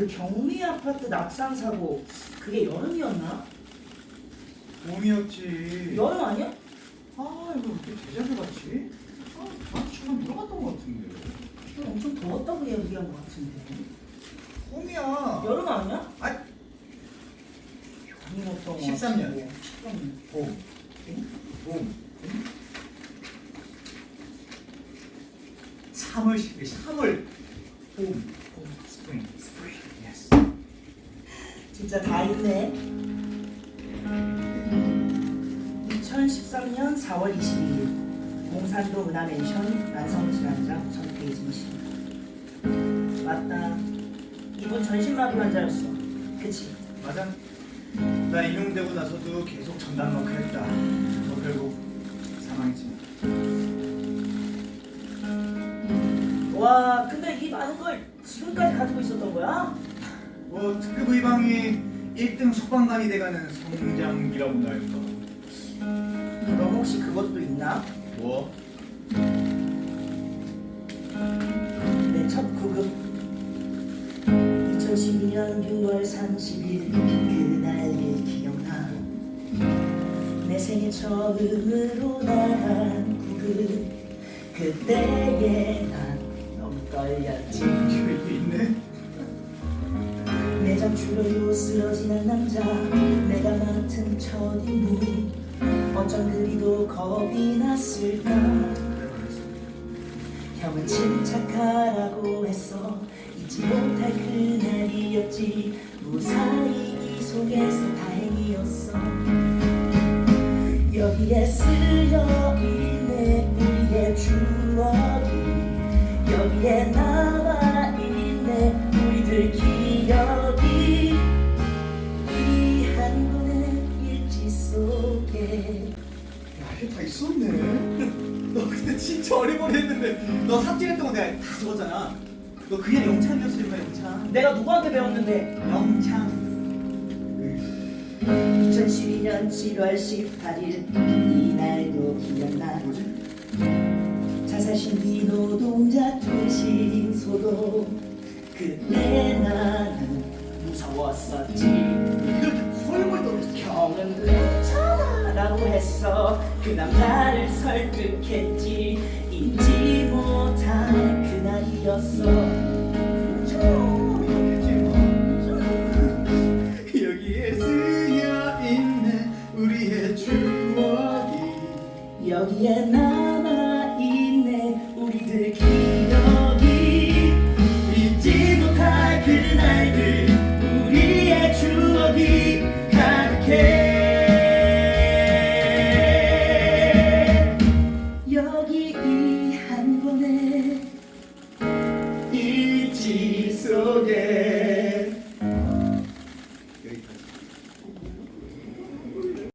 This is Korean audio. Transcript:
그 경미 아파트 낙상 사고 그게 여름이었나? 봄이었지. 여름 아니야? 아 이거 어떻게 제자주 같지? 아 나한테 처음 들어갔던 것 같은데. 이거 엄청 더웠다고 얘기한 것 같은데. 봄이야. 여름 아니야? 아 아니었던 것 13년. 같은데. 13년. 봄. 봄. 3월 10일 3월 봄. 봄. 진짜 다 있네. 2013년 4월 22일 몽산도 은하맨션 질환자 전페이진 씨. 맞다. 이분 전신마비 환자였어. 그치? 맞아. 나 임용되고 나서도 계속 전담마크 했다. 저 결국 사망했지. 와, 근데 이 많은 걸 지금까지 가지고 있었던 거야? 뭐 특급 의방이 1등 소방관이 돼가는 성장기라고나 할까. 너 혹시 그것도 있나? 뭐? 내 첫 구급 2012년 6월 30일 그날 일 기억나 내 생애 처음으로 나간 구급 그때의 난 너무 떨렸지 내장 줄여요 쓰러지는 남자 내가 맡은 첫 임무 어쩜 그리도 겁이 났을까? 형은 침착하라고 했어. 잊지 못할 그날이었지. 무사히 이 속에서 다행이었어. 여기에 쓰여있네 우리의 추억이 여기에 남 진짜 어리버리했는데 너 삽질했던 거 내가 다 적었잖아. 너 그게 영창이었을 거야, 영창. 내가 누구한테 배웠는데 영창. 2012년 7월 18일 이날도 기억나 뭐지? 자살신비 노동자 투신 소도 그때 나는 무서웠었지 이렇게 헐벌 떨었어. 형은 라고 했어 그 남자를 설득했지 잊지 못할 그날이었어. 여기에 쓰여 있는 우리의 추억이. 여기에 남 Again.